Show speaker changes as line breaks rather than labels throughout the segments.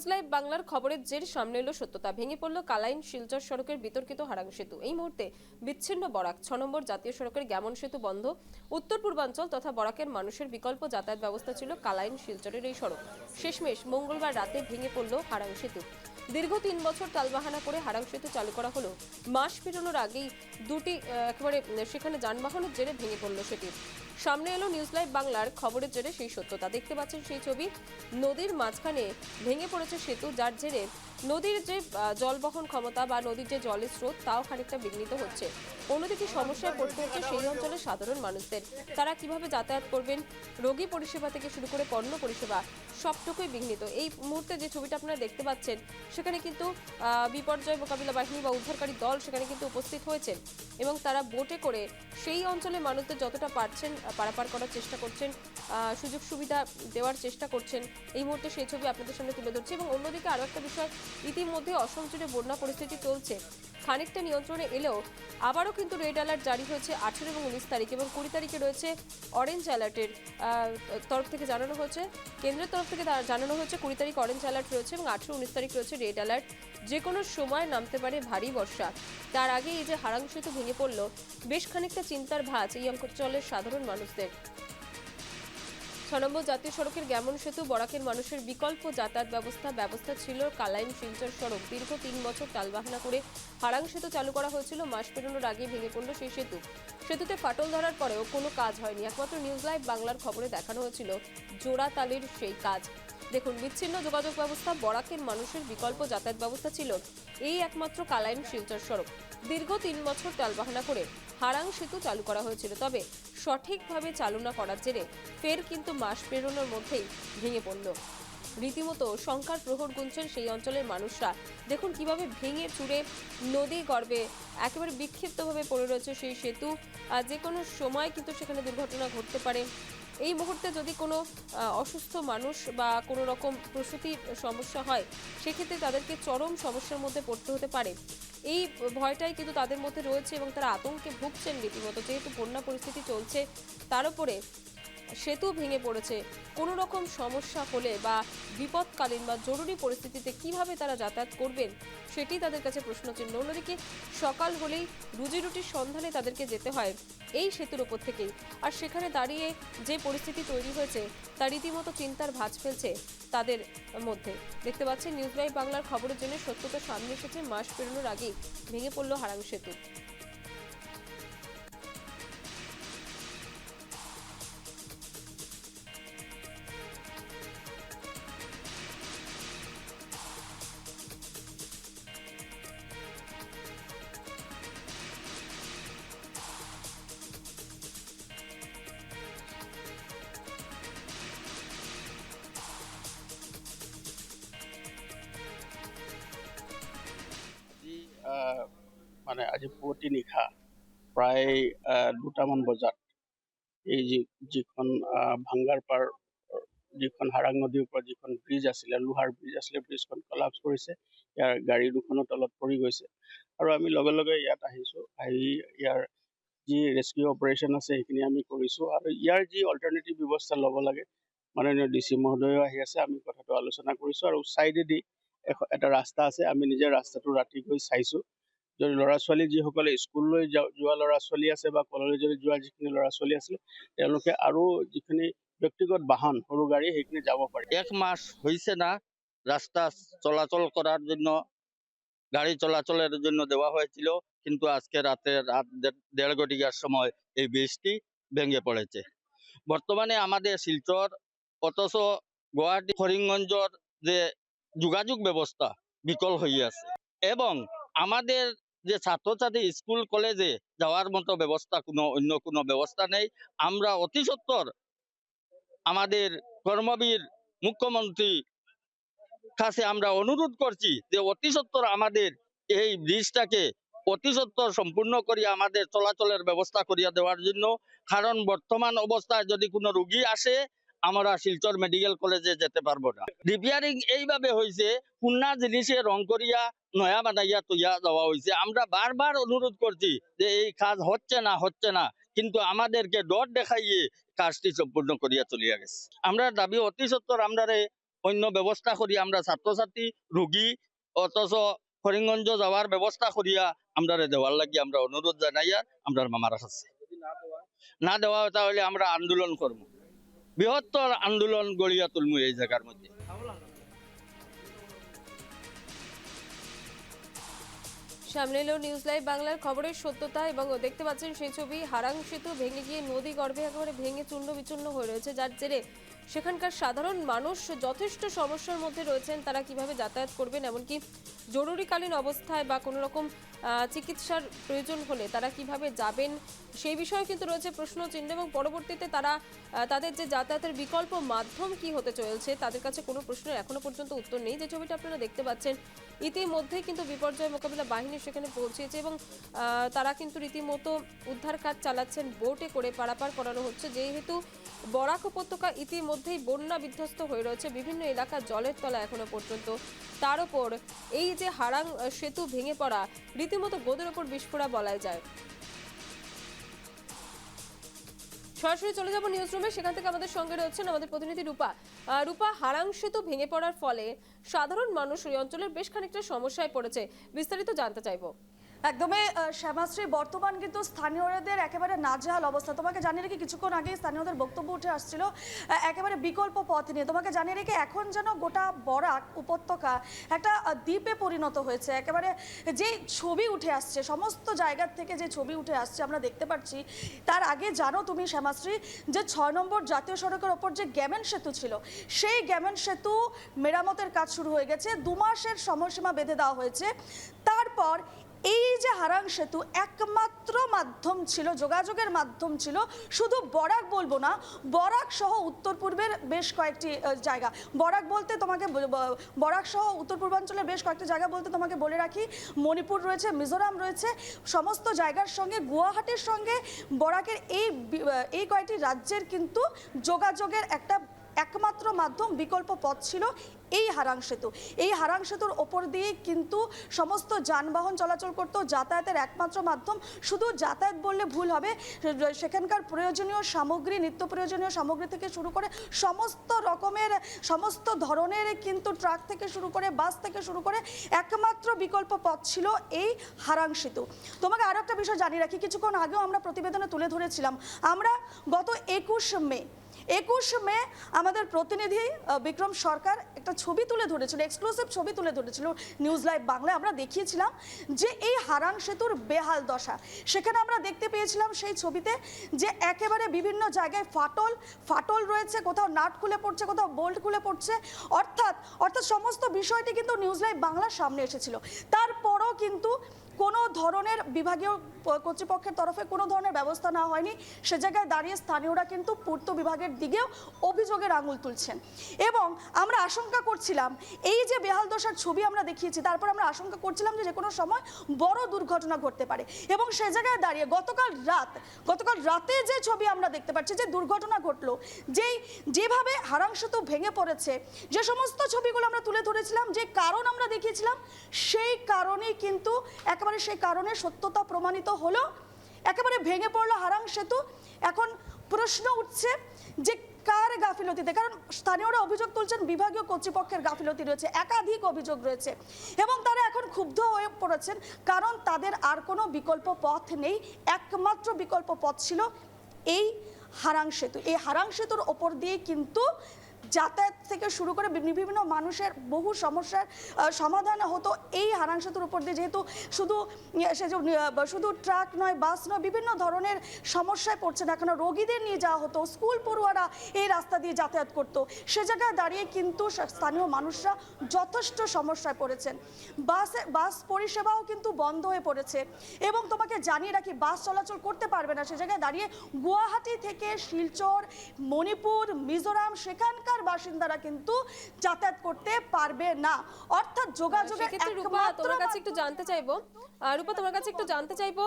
News live বাংলার খবরের জের সামনে এলো সত্যতা। ভেঙে পড়ল কালাইন শিলচর সড়কের বিতর্কিত হারাং সেতু। এই মুহূর্তে বিচ্ছিন্ন বরাক। ছ নম্বর জাতীয় সড়কের গ্যামন সেতু বন্ধ। উত্তর পূর্বাঞ্চল তথা বরাকের মানুষের বিকল্প যাতায়াত ব্যবস্থা ছিল কালাইন শিলচরের এই সড়ক। শেষমেশ মঙ্গলবার রাতে ভেঙে পড়ল হারাং সেতু। দীর্ঘ তিন বছর টালবাহানা করে হারাং সেতু চালু করা হলো। মাস পেরোনোর আগেই দুটি একেবারে সেখানে যানবাহনের জেরে ভেঙে পড়ল সেটি সামনে এলো নিউজ লাইভ বাংলার খবরের জেরে সেই সত্যতা। দেখতে পাচ্ছেন সেই ছবি। নদীর মাঝখানে ভেঙে পড়েছে সেতু যার জেরে নদীর যে আহ, জলবহন ক্ষমতা বা নদীর যে জলের স্রোত তাও খানিকটা বিঘ্নিত হচ্ছে। অন্যদিকে সমস্যায় পড়তে হচ্ছে সেই অঞ্চলের সাধারণ মানুষদের। তারা কীভাবে যাতায়াত করবেন? রোগী পরিষেবা থেকে শুরু করে পণ্য পরিষেবা সবটুকুই বিঘ্নিত। এই মুহূর্তে যে ছবিটা আপনারা দেখতে পাচ্ছেন সেখানে কিন্তু বিপর্যয় মোকাবিলা বাহিনী বা উদ্ধারকারী দল সেখানে কিন্তু উপস্থিত হয়েছেন এবং তারা বোটে করে সেই অঞ্চলের মানুষদের যতটা পারছেন পারাপার করার চেষ্টা করছেন সুযোগ সুবিধা দেওয়ার চেষ্টা করছেন। এই মুহূর্তে সেই ছবি আপনাদের সামনে তুলে ধরছে এবং অন্যদিকে আরও একটা বিষয় ইতিমধ্যে অসম জুড়ে বন্যা পরিস্থিতি চলছে। খানিকটা নিয়ন্ত্রণে এলেও আবারও কিন্তু রেড অ্যালার্ট জারি হয়েছে আঠেরো এবং উনিশ তারিখ এবং কুড়ি তারিখে রয়েছে অরেঞ্জ অ্যালার্টের তরফ থেকে জানানো হয়েছে। কেন্দ্রের তরফ থেকে জানানো হয়েছে কুড়ি তারিখ অরেঞ্জ অ্যালার্ট রয়েছে এবং আঠেরো, উনিশ তারিখ রয়েছে রেড অ্যালার্ট। যে কোনো সময় নামতে পারে ভারী বর্ষা। তার আগে এই যে হারাং সেতু ভেঙে পড়ল, বেশ খানিকটা চিন্তার ভাঁজ এই অঞ্চলের সাধারণ মানুষদের। ছ জাতীয় সড়কের গ্যামন সেতু বরাকের মানুষের বিকল্প যাতায়াত ব্যবস্থা ব্যবস্থা ছিল কালাইন ফিল্টার সড়ক। দীর্ঘ তিন বছর টালবাহানা করে হারাং সেতু চালু করা হয়েছিল, মাস পেরোনোর আগে ভেঙে পড়ল সেই সেতু। সেতুতে ফাটল ধরার পরেও কোনো কাজ হয়নি। একমাত্র নিউজ লাইভ বাংলার খবরে দেখানো হয়েছিল জোড়া তালের সেই কাজ। দেখুন, বিচ্ছিন্ন যোগাযোগ ব্যবস্থা বরাকের মানুষের বিকল্প যাতায়াত ব্যবস্থা ছিল। এই একমাত্র কালাইন শিলচর সড়ক। দীর্ঘ তিন বছর টালবাহানা করে হারাং সেতু চালু করা হয়েছিল। তবে সঠিকভাবে চালনা করার জেরে ফের কিন্তু মাস পেরোনোর মধ্যেই ভেঙে পড়ল। রীতিমতো শঙ্কার প্রহর গুনছেন সেই অঞ্চলের মানুষরা। দেখুন, কীভাবে ভেঙে চুরে নদী গর্বে একেবারে বিক্ষিপ্তভাবে পড়ে রয়েছে সেই সেতু। আর যে কোনো সময় কিন্তু সেখানে দুর্ঘটনা ঘটতে পারে। এই মুহূর্তে যদি কোনো অসুস্থ মানুষ বা কোনো রকম প্রসূতির সমস্যা হয়, সেক্ষেত্রে তাদেরকে চরম সমস্যার মধ্যে পড়তে হতে পারে। এই ভয়টাই কিন্তু তাদের মধ্যে রয়েছে এবং তারা আতঙ্কে ভুগছেন রীতিমতো। যেহেতু বন্যা পরিস্থিতি চলছে, তার উপরে সেতু ভেঙে পড়েছে। কোনো রকম সমস্যা হলে বা বিপদকালীন বা জরুরি পরিস্থিতিতে কীভাবে তারা যাতায়াত করবেন, সেটি তাদের কাছে প্রশ্নচিহ্ন। অন্যদিকে, সকাল হলেই রুজি রুটির সন্ধানে তাদেরকে যেতে হয় এই সেতুর ওপর থেকেই। আর সেখানে দাঁড়িয়ে যে পরিস্থিতি তৈরি হয়েছে, তা রীতিমতো চিন্তার ভাঁজ ফেলছে তাদের মধ্যে। দেখতে পাচ্ছেন, নিউজ লাইভ বাংলার খবরের জন্য সত্যতা সামনে এসেছে। মাস পেরোনোর আগেই ভেঙে পড়ল হারাং সেতু।
মানে আজি পুৱতি নিশা প্ৰায় দুটামান বজাত এই যি যিখন আহ, ভাঙ্গাৰ পাৰ যিখন হাৰাং নদীৰ ওপৰত যিখন ব্ৰিজ আছিলে লোহাৰ ব্ৰিজ আছিলে ব্ৰিজখন কলাপছ কৰিছে ইয়াৰ গাড়ী দুখনো তলত পৰি গৈছে। আৰু আমি লগে লগে ইয়াত আহিছোঁ আহি ইয়াৰ যি ৰেস্কিউ অপাৰেশ্যন আছে সেইখিনি আমি কৰিছোঁ আৰু ইয়াৰ যি অল্টাৰনেটিভ ব্যৱস্থা ল'ব লাগে মাননীয় ডি চি মহোদয়ো আহি আছে আমি কথাটো আলোচনা কৰিছোঁ আৰু ছাইডেদি এখ- এটা ৰাস্তা আছে আমি নিজে ৰাস্তাটো ৰাতি গৈ চাইছোঁ। ল'ৰা ছোৱালী যিসকলে স্কুললৈ যোৱা ল'ৰা ছোৱালী আছে বা কলেজলৈ যোৱা যিখিনি ল'ৰা ছোৱালী আছিলে, তেওঁলোকে আৰু যিখিনি ব্যক্তিগত বাহন, সৰু গাড়ী, সেইখিনি যাব পাৰে।
এক মাস হয়েছে না রাস্তা চলাচল করার জন্য, গাড়ি চলাচলের জন্য দেওয়া হয়েছিল কিন্তু আজকে রাতে রাত দেড় ঘটিকার সময় এই ব্রিজটি ভেঙে পড়েছে বর্তমানে আমাদের শিলচর, অথচ গুয়াহাটি করিমগঞ্জর যে যোগাযোগ ব্যবস্থা বিকল হয়ে আছে। এবং আমাদের যে ছাত্রছাত্রী স্কুল, কলেজে যাওয়ার মতো ব্যবস্থা কোনো, অন্য কোনো ব্যবস্থা নেই। আমরা অতি সত্বর আমাদের কর্মবীর মুখ্যমন্ত্রী কাছে আমরা অনুরোধ করছি যে অতি সত্বর আমাদের এই ব্রিজটাকে অতি সত্বর সম্পূর্ণ করিয়া আমাদের চলাচলের ব্যবস্থা করিয়া দেওয়ার জন্য। কারণ বর্তমান অবস্থায় যদি কোনো রুগী আসে আমরা শিলচর মেডিকেল কলেজে যেতে পারব না। রিপেয়ারিং এইভাবে হয়েছে পুন্না জিনিসে রং করিয়া, নয়া বানাইয়া তৈয়া দেওয়া হয়েছে আমরা বারবার অনুরোধ করছি যে এই কাজ হচ্ছে না হচ্ছে না, কিন্তু আমাদেরকে ডর দেখাইয়ে কাজটি সম্পূর্ণ করিয়া চলিয়া গেছে। আমরা দাবি অতি সত্তর, আমরা অন্য ব্যবস্থা করি, আমরা ছাত্রছাত্রী, রুগী, অথচ করিমগঞ্জ যাওয়ার ব্যবস্থা করিয়া আমরা দেওয়ার লাগি আমরা অনুরোধ জানাইয়া আমরা মামার কাছে। না দেওয়া তাহলে আমরা আন্দোলন করব। বৃহত্তর আন্দোলন গড়িয়া তুলমু এই জায়গার মধ্যে।
সামনে এলো নিউজ লাইভ বাংলার খবরের সত্যতা এবং দেখতে পাচ্ছেন সেই ছবি, হারাং সেতু ভেঙে গিয়ে নদী গর্ভে একেবারে ভেঙে চূর্ণ বিচূর্ণ হয়ে রয়েছে। যার জেরে সেখানকার সাধারণ মানুষ যথেষ্ট সমস্যার মধ্যে রয়েছেন, তারা কীভাবে যাতায়াত করবেন, এমনকি জরুরিকালীন অবস্থায় বা কোনো রকম চিকিৎসার প্রয়োজন হলে তারা কীভাবে যাবেন, সেই বিষয়ে কিন্তু রয়েছে প্রশ্ন চিহ্ন এবং পরবর্তীতে তারা তাদের যে যাতায়াতের বিকল্প মাধ্যম কি হতে চলেছে, তাদের কাছে কোনো প্রশ্নের এখনও পর্যন্ত উত্তর নেই। যে ছবিটা আপনারা দেখতে পাচ্ছেন, ইতিমধ্যেই কিন্তু বিপর্যয় মোকাবিলা বাহিনী সেখানে পৌঁছেছে এবং তারা কিন্তু রীতিমতো উদ্ধার কাজ চালাচ্ছেন, বোটে করে পারাপার করানো হচ্ছে। যেহেতু বরাক উপত্যকা ইতিমধ্যেই বন্যা বিধ্বস্ত হয়ে রয়েছে, বিভিন্ন এলাকা জলের তলা এখনও পর্যন্ত। তার উপর এই যে হারাং সেতু ভেঙে পড়া রীতিমতো গোদের ওপর বিস্ফোরা বলাই যায়। সরাসরি চলে যাব নিউজ রুমে সেখান থেকে আমাদের সঙ্গে রয়েছেন আমাদের প্রতিনিধি রূপা। রূপা, হারাং সেতু ভেঙে পড়ার ফলে সাধারণ মানুষ ওই অঞ্চলের বেশ খানিকটা সমস্যায় পড়েছে। বিস্তারিত জানতে চাইব।
একদমই শ্যামাশ্রী, বর্তমান কিন্তু স্থানীয়দের একেবারে নাজেহাল অবস্থা। তোমাকে জানিয়ে রেখে কিছুক্ষণ আগে স্থানীয়দের বক্তব্য উঠে আসছিল একেবারে বিকল্প পথ নিয়ে। তোমাকে জানিয়ে রেখে এখন যেন গোটা বরাক উপত্যকা একটা দ্বীপে পরিণত হয়েছে। একেবারে যে ছবি উঠে আসছে, সমস্ত জায়গার থেকে যে ছবি উঠে আসছে আমরা দেখতে পাচ্ছি, তার আগে জানো তুমি শ্যামাশ্রী, যে ছয় নম্বর জাতীয় সড়কের ওপর যে গ্যামেন সেতু ছিল, সেই গ্যামেন সেতু মেরামতের কাজ শুরু হয়ে গেছে। দু মাসের সময়সীমা বেঁধে দেওয়া হয়েছে। তারপর এই যে হারাং সেতু একমাত্র মাধ্যম ছিল, যোগাযোগের মাধ্যম ছিল, শুধু বরাক বলব না, বরাক সহ উত্তর পূর্বের বেশ কয়েকটি জায়গা। বরাক বলতে তোমাকে বরাক সহ উত্তর পূর্বাঞ্চলের বেশ কয়েকটি জায়গা বলতে তোমাকে বলে রাখি। মণিপুর রয়েছে, মিজোরাম রয়েছে, সমস্ত জায়গার সঙ্গে, গুয়াহাটির সঙ্গে বরাকের এই এই কয়েকটি রাজ্যের কিন্তু যোগাযোগের একটা একমাত্র মাধ্যম, বিকল্প পথ ছিল। এই হারাং সেতু। এই হারাং সেতুর ওপর দিয়ে কিন্তু সমস্ত যানবাহন চলাচল করত, যাতায়াতের একমাত্র মাধ্যম। শুধু যাতায়াত বললে ভুল হবে, সেখানকার প্রয়োজনীয় সামগ্রী, নিত্য প্রয়োজনীয় সামগ্রী থেকে শুরু করে সমস্ত রকমের, সমস্ত ধরনের কিন্তু ট্রাক থেকে শুরু করে, বাস থেকে শুরু করে একমাত্র বিকল্প পথ ছিল এই হারাং সেতু। তোমাকে আরও একটা বিষয় জানিয়ে রাখি, কিছুক্ষণ আগেও আমরা প্রতিবেদনে তুলে ধরেছিলাম, আমরা গত একুশ মে একুশ মে আমাদের প্রতিনিধি বিক্রম সরকার একটা ছবি তুলে ধরেছিল এক্সক্লুসিভ ছবি তুলে ধরেছিল নিউজ লাইভ বাংলায়। আমরা দেখিয়েছিলাম যে এই হারান সেতুর বেহাল দশা। সেখানে আমরা দেখতে পেয়েছিলাম সেই ছবিতে যে একেবারে বিভিন্ন জায়গায় ফাটল ফাটল রয়েছে, কোথাও নাট খুলে পড়ছে, কোথাও বোল্ট খুলে পড়ছে। অর্থাৎ অর্থাৎ সমস্ত বিষয়টি কিন্তু নিউজ লাইভ বাংলার সামনে এসেছিল। তারপরও কিন্তু কোনো ধরনের বিভাগীয় কর্তৃপক্ষের তরফে কোনো ধরনের ব্যবস্থা না হয়নি। সে জায়গায় দাঁড়িয়ে স্থানীয়রা কিন্তু পূর্ত বিভাগের দিকেও অভিযোগের আঙুল তুলছেন। এবং আমরা আশঙ্কা করছিলাম, এই যে বেহাল দশার ছবি আমরা দেখিয়েছি, তারপর আমরা আশঙ্কা করছিলাম যে যে কোনো সময় বড় দুর্ঘটনা ঘটতে পারে। এবং সে জায়গায় দাঁড়িয়ে গতকাল রাত, গতকাল রাতে যে ছবি আমরা দেখতে পাচ্ছি, যে দুর্ঘটনা ঘটলো, যেই যেভাবে হারাং সেতু ভেঙে পড়েছে, যে সমস্ত ছবিগুলো আমরা তুলে ধরেছিলাম, যে কারণ আমরা দেখিয়েছিলাম, সেই কারণেই কিন্তু একেবারে সেই কারণে সত্যতা প্রমাণিত হলো। একেবারে ভেঙে পড়ল হারাং সেতু। এখন প্রশ্ন উঠছে যে কার গাফিলতিতে? কারণ স্থানীয়রা অভিযোগ তুলছেন বিভাগীয় কর্তৃপক্ষের গাফিলতি রয়েছে, একাধিক অভিযোগ রয়েছে। এবং তারা এখন ক্ষুব্ধ হয়ে পড়েছেন, কারণ তাদের আর কোনো বিকল্প পথ নেই। একমাত্র বিকল্প পথ ছিল এই হারাং সেতু। এই হারাং সেতুর ওপর দিয়ে কিন্তু যাতায়াত থেকে শুরু করে বিভিন্ন মানুষের বহু সমস্যার সমাধান হতো এই হারাং সেতুর উপর দিয়ে। যেহেতু শুধু ইয়ে, সে শুধু ট্রাক নয় বাস নয় বিভিন্ন ধরনের সমস্যায় পড়ছে না। কেন রোগীদের নিয়ে যাওয়া হতো স্কুল পড়ুয়ারা এই রাস্তা দিয়ে যাতায়াত করতো। সে জায়গায় দাঁড়িয়ে কিন্তু স্থানীয় মানুষরা যথেষ্ট সমস্যায় পড়েছেন। বাস বাস পরিষেবাও কিন্তু বন্ধ হয়ে পড়েছে। এবং তোমাকে জানিয়ে রাখি বাস চলাচল করতে পারবে না। সে জায়গায় দাঁড়িয়ে গুয়াহাটি থেকে শিলচর মণিপুর মিজোরাম সেখানকার বাসিন্দারা কিন্তু যাতায়াত করতে পারবে না। অর্থাৎ যোগাযোগের
রূপা তোমার কাছে একটু জানতে চাইব রূপা তোমার কাছে একটু জানতে চাইব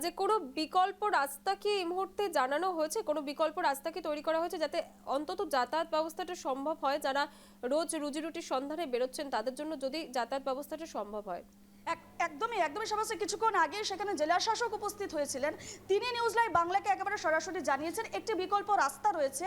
যে কোনো বিকল্প রাস্তা কি এই মুহূর্তে জানানো হয়েছে? কোনো বিকল্প রাস্তা কি তৈরি করা হয়েছে যাতে অন্তত যাতায়াত ব্যবস্থাটা সম্ভব হয়? যারা রোজ রুজি রুটির সন্ধানে বেরোচ্ছেন তাদের জন্য যদি যাতায়াত ব্যবস্থাটা সম্ভব হয়।
এক- একদমই একদমই সমস্যা কিছুক্ষণ আগে সেখানে জেলা শাসক উপস্থিত হয়েছিলেন। তিনি নিউজ লাইভ বাংলাকে একেবারে সরাসরি জানিয়েছেন, একটি বিকল্প রাস্তা রয়েছে।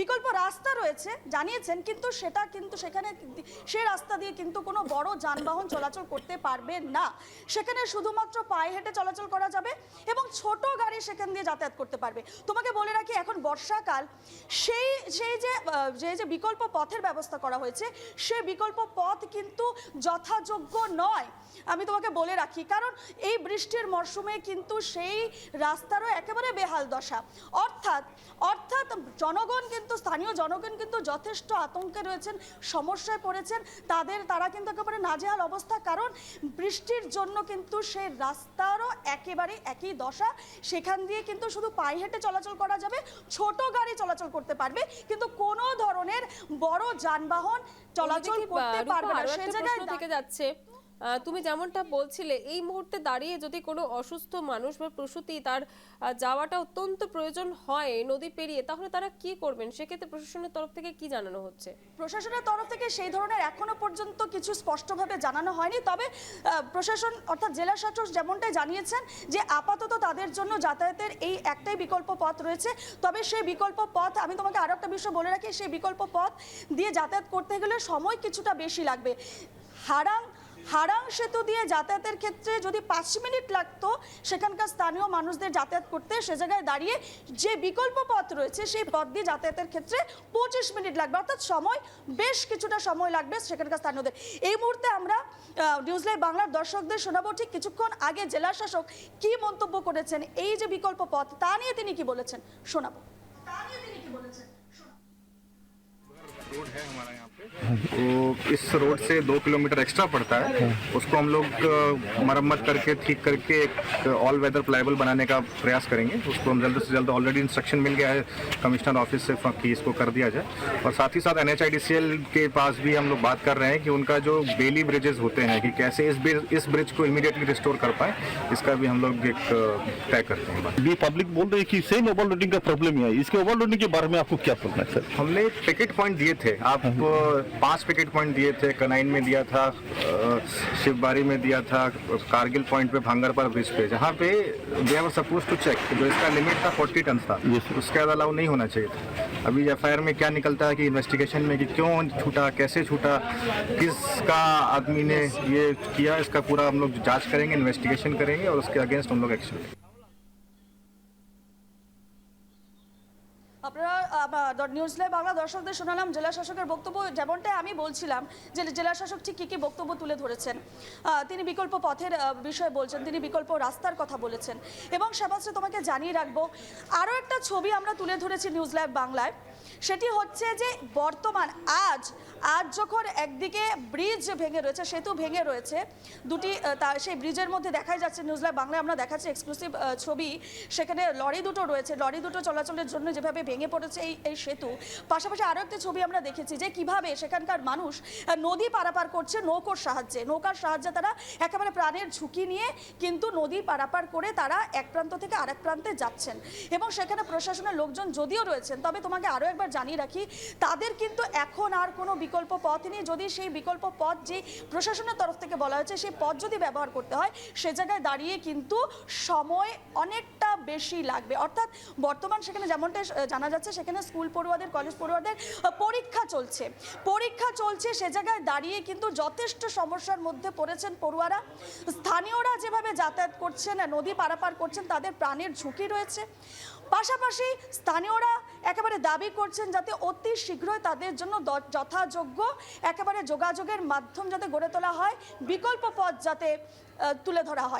বিকল্প রাস্তা রয়েছে, জানিয়েছেন, কিন্তু সেটা কিন্তু সেখানে সে রাস্তা দিয়ে কিন্তু কোনো বড় যানবাহন চলাচল করতে পারবে না। সেখানে শুধুমাত্র পায়ে হেঁটে চলাচল করা যাবে এবং ছোট গাড়ি সেখান দিয়ে যাতায়াত করতে পারবে। তোমাকে বলে রাখি, এখন বর্ষাকাল, সেই সেই যে যে যে বিকল্প পথের ব্যবস্থা করা হয়েছে, সে বিকল্প পথ কিন্তু যথাযোগ্য নয়। আমি তোমাকে বলে রাখি। কারণ এই বৃষ্টির মরশুমে কিন্তু সেই রাস্তারও একেবারে বেহাল দশা। অর্থাৎ অর্থাৎ জনগণ কিন্তু স্থানীয় জনগণ কিন্তু যথেষ্ট আতঙ্কে রয়েছেন সমস্যায় পড়েছেন। তাদের তারা কিন্তু একেবারে নাজেহাল অবস্থা। কারণ বৃষ্টির জন্য কিন্তু সেই রাস্তারও একেবারে একই দশা। সেখান দিয়ে কিন্তু শুধু পায়ে হেঁটে চলাচল করা যাবে ছোট গাড়ি চলাচল করতে পারবে। কিন্তু কোনো ধরনের বড় যানবাহন চলাচল করতে পারবে না। সে জায়গায়
থেকে যাচ্ছে। তুমি যেমনটা বলছিলে, এই মুহূর্তে দাঁড়িয়ে যদি কোনো অসুস্থ মানুষ বা প্রসূতি তার যাওয়াটা অত্যন্ত প্রয়োজন হয় নদী পেরিয়ে, তাহলে তারা কি করবেন? সেক্ষেত্রে প্রশাসনের তরফ থেকে কি জানানো হচ্ছে?
প্রশাসনের তরফ থেকে সেই ধরনের এখনও পর্যন্ত কিছু স্পষ্টভাবে জানানো হয়নি। তবে প্রশাসন অর্থাৎ জেলা শাসক যেমনটাই জানিয়েছেন যে আপাতত তাদের জন্য যাতায়াতের এই একটাই বিকল্প পথ রয়েছে। তবে সেই বিকল্প পথ, আমি তোমাকে আরও একটা বিষয় বলে রাখি, সেই বিকল্প পথ দিয়ে যাতায়াত করতে গেলে সময় কিছুটা বেশি লাগবে। হারাং হারাং সেতু দিয়ে যাতায়াতের ক্ষেত্রে যদি পাঁচ মিনিট লাগতো সেখানকার স্থানীয় মানুষদের যাতায়াত করতে সে জায়গায় দাঁড়িয়ে যে বিকল্প পথ রয়েছে সেই পথ দিয়ে যাতায়াতের ক্ষেত্রে পঁচিশ মিনিট লাগবে অর্থাৎ সময় বেশ কিছুটা সময় লাগবে সেখানকার স্থানীয়দের এই মুহূর্তে আমরা আহ, নিউজ লাইভ বাংলার দর্শকদের শোনাবো ঠিক কিছুক্ষণ আগে জেলা শাসক কি মন্তব্য করেছেন এই যে বিকল্প পথ তা নিয়ে তিনি কি বলেছেন শোনাবো তা নিয়ে তিনি কি বলেছেন
रोड है हमारा यहाँ पे वो इस रोड से दो किलोमीटर एक्स्ट्रा पड़ता है। उसको हम लोग मरम्मत करके ठीक करके एक ऑल वेदर प्लाईबल बनाने का प्रयास करेंगे। उसको हम जल्द से जल्द ऑलरेडी इंस्ट्रक्शन मिल गया है कमिश्नर ऑफ़िस से कि इसको कर दिया जाए। और साथ ही साथ एनएचआईडीसीएल के पास भी हम लोग बात कर रहे हैं कि उनका जो बेली ब्रिजेस होते हैं कि कैसे इस ब्रिज इस ब्रिज को इमीडिएटली रिस्टोर कर पाए इसका भी हम लोग एक तय करते हैं।
भी पब्लिक बोल रही है कि सेम ओवरलोडिंग का प्रॉब्लम है इसके ओवरलोडिंग के बारे में आपको क्या बोलना है सर
हमने पिकेट पॉइंट दिए थे। आप अ, पाँच पिकेट पॉइंट दिए थे कनाइन में दिया था शिवबारी में दिया था कारगिल पॉइंट पे भांगरपर ब्रिज पे। जहाँ पे they were suppose to check जो इसका लिमिट था फोर्टी टन था उसके बाद अलाउ नहीं होना चाहिए था। अभी एफआईआर में क्या निकलता है कि इन्वेस्टिगेशन में कि क्यों छूटा कैसे छूटा किसका आदमी ने ये किया इसका पूरा हम लोग जाँच करेंगे इन्वेस्टिगेशन करेंगे और उसके अगेंस्ट हम लोग एक्शन
আপনারা নিউজ লাইভ বাংলা দর্শকদের শোনালাম, জেলা শাসকের বক্তব্য যেমনটাই আমি বলছিলাম যে জেলা শাসক ঠিক কী কী বক্তব্য তুলে ধরেছেন। তিনি বিকল্প পথের বিষয়ে বলছেন, তিনি বিকল্প রাস্তার কথা বলেছেন। এবং সেবাশ্রী, তোমাকে জানিয়ে রাখব আরও একটা ছবি আমরা তুলে ধরেছি নিউজ লাইভ বাংলায়। সেটি হচ্ছে যে বর্তমান আজ আজ যখন একদিকে ব্রিজ ভেঙে রয়েছে, সেতু ভেঙে রয়েছে, দুটি তা, সেই ব্রিজের মধ্যে দেখাই যাচ্ছে নিউজ লাইভ বাংলায়। আমরা দেখাচ্ছি এক্সক্লুসিভ ছবি। সেখানে লরি দুটো রয়েছে, লরি দুটো চলাচলের জন্য যেভাবে ভেঙে পড়েছে এই এই সেতু। পাশাপাশি আরও একটি ছবি আমরা দেখেছি যে কীভাবে সেখানকার মানুষ নদী পারাপার করছে নৌকোর সাহায্যে। নৌকার সাহায্যে তারা একেবারে প্রাণের ঝুঁকি নিয়ে কিন্তু নদী পারাপার করে তারা এক প্রান্ত থেকে আরেক প্রান্তে যাচ্ছেন। এবং সেখানে প্রশাসনের লোকজন যদিও রয়েছেন তবে তোমাকে আরও একবার জানিয়ে রাখি তাদের কিন্তু এখন আর কোনো বিকল্প পথ নেই। যদি সেই বিকল্প পথ যে প্রশাসনের তরফ থেকে বলা হয়েছে সেই পথ যদি ব্যবহার করতে হয় সে জায়গায় দাঁড়িয়ে কিন্তু সময় অনেকটা বেশি লাগবে। অর্থাৎ বর্তমান সেখানে যেমনটা আহ, জানা যাচ্ছে, সেখানে স্কুল পড়ুয়াদের, কলেজ পড়ুয়াদের পরীক্ষা চলছে। পরীক্ষা চলছে, সে জায়গায় দাঁড়িয়ে কিন্তু যথেষ্ট সমস্যার মধ্যে পড়েছেন পড়ুয়ারা। স্থানীয়রা যেভাবে যাতায়াত করছেন নদী পারাপার করছেন, তাদের প্রাণের ঝুঁকি রয়েছে। পাশাপাশি স্থানীয়রা একেবারে দাবি করছেন যাতে অতি শীঘ্রই তাদের জন্য যথাযোগ্য, একেবারে যোগাযোগের মাধ্যম যাতে গড়ে তোলা হয়, বিকল্প পথ যাতে তুলে ধরা হয়।